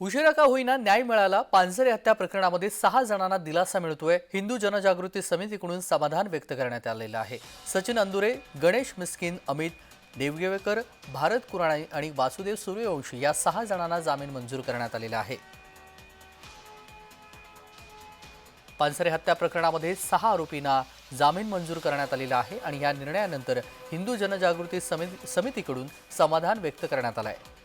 उशिरा का होईना न्याय मिळाला पानसरे हत्या प्रकरणामध्ये सहा जणांना दिलासा मिळतोय. हिंदू जनजागृती समितीकडून समाधान व्यक्त करण्यात आलेलं आहे. सचिन अंदुरे गणेश मिस्किन अमित देवगेवेकर भारत कुराणे आणि वासुदेव सूर्यवंशी या सहा जणांना जामीन मंजूर करण्यात आलेला आहे. पानसरे हत्या प्रकरणामध्ये सहा आरोपींना जामीन मंजूर करण्यात आलेला आहे आणि या निर्णयानंतर हिंदू जनजागृती समिती समितीकडून समाधान व्यक्त करण्यात आलं आहे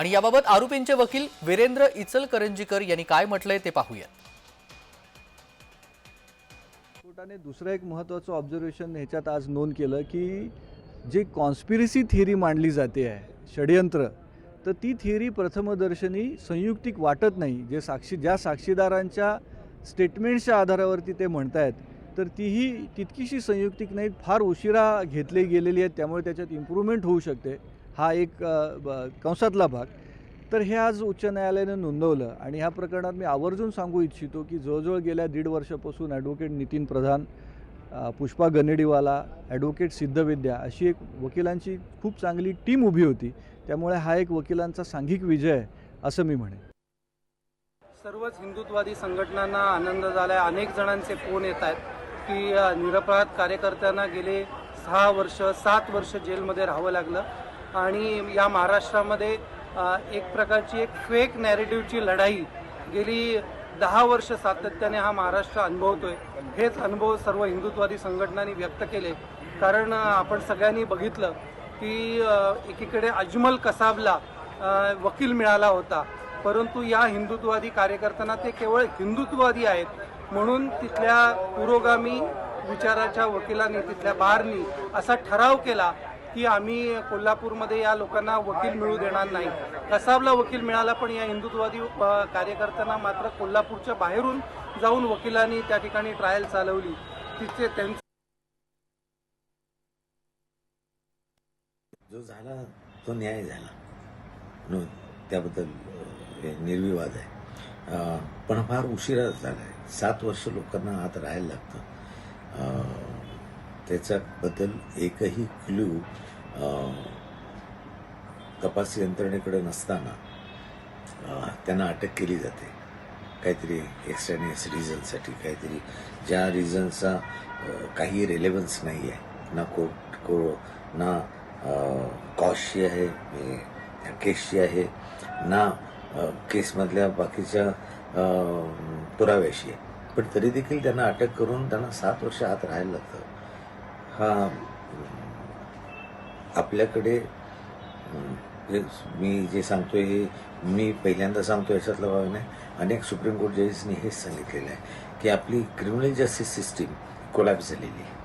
आणि याबाबत आरोपींचे वकील वीरेंद्र इचलकरंजीकर यांनी काय म्हटलंय ते पाहूयात. कोर्टाने दुसरं एक महत्त्वाचं ऑब्झर्वेशन ह्याच्यात आज नोंद केलं की जी कॉन्स्पिरसी थिअरी मांडली जाते आहे षडयंत्र तर ती थिअरी प्रथमदर्शनी संयुक्तिक वाटत नाही. जे साक्षी ज्या साक्षीदारांच्या स्टेटमेंट्सच्या आधारावरती ते म्हणतायत तर तीही तितकीशी संयुक्तिक नाही फार उशिरा घेतली गेलेली आहेत त्यामुळे त्याच्यात इम्प्रूव्हमेंट होऊ शकते. हा एक ब- कंसातला भाग. तर हे आज उच्च न्यायालयानं नोंदवलं आणि ह्या प्रकरणात मी आवर्जून सांगू इच्छितो की जवळजवळ गेल्या दीड वर्षापासून ॲडव्होकेट नितीन प्रधान पुष्पा गनेडीवाला ॲडव्होकेट सिद्धविद्या अशी एक वकिलांची खूप चांगली टीम उभी होती. त्यामुळे हा एक वकिलांचा सांघिक विजय आहे असं मी म्हणेन. सर्वच हिंदुत्ववादी संघटनांना आनंद झाला आहे अनेक जणांचे फोन येत आहेत की निरपराध कार्यकर्त्यांना गेले सहा वर्ष सात वर्ष जेलमध्ये राहावं लागलं. आणि या महाराष्ट्रामध्ये एक प्रकारची एक फेक नॅरेटिव्हची लढाई गेली दहा वर्ष सातत्याने हा महाराष्ट्र अनुभवतोय. हेच अनुभव सर्व हिंदुत्ववादी संघटनांनी व्यक्त केले. कारण आपण सगळ्यांनी बघितलं की एकीकडे अजमल कसाबला वकील मिळाला होता. परंतु या हिंदुत्ववादी कार्यकर्त्यांना ते केवळ हिंदुत्ववादी आहेत. म्हणून तिथल्या पुरोगामी विचाराच्या वकिलांनी तिथल्या बारनी असा ठराव केला की आम्ही कोल्हापूरमध्ये या लोकांना वकील मिळू देणार नाही. कसाबला वकील मिळाला पण या हिंदुत्ववादी कार्यकर्त्यांना मात्र कोल्हापूरच्या बाहेरून जाऊन वकिलांनी त्या ठिकाणी ट्रायल चालवली. तिथे त्यांचे जो झाला तो न्याय झाला. म्हणून त्याबद्दल हे निर्विवाद आहे. पण फार उशिरा झाला आहे सात वर्ष लोकांना आत राहायला लागतं. त्याच्याबद्दल एकही क्ल्यू तपास यंत्रणेकडे नसताना त्यांना अटक केली जाते. काहीतरी एक्स्ट्रानियस रिझनसाठी काहीतरी ज्या रिझनचा काही रेलेवन्स नाही आहे. ना कोर्ट को ना कॉस्टची आहे केसची आहे ना केसमधल्या बाकीच्या पुराव्याशी आहे. पण तरी देखील त्यांना अटक करून त्यांना सात वर्ष आत राहायला लागतं. हा आपल्याकडे मी जे सांगतोय हे मी पहिल्यांदा सांगतो याच्यातला भाग नाही. अनेक सुप्रीम कोर्ट जजेसनी हेच सांगितलेलं आहे की आपली क्रिमिनल जस्टिस सिस्टीम कोलॅप्स झालेली आहे.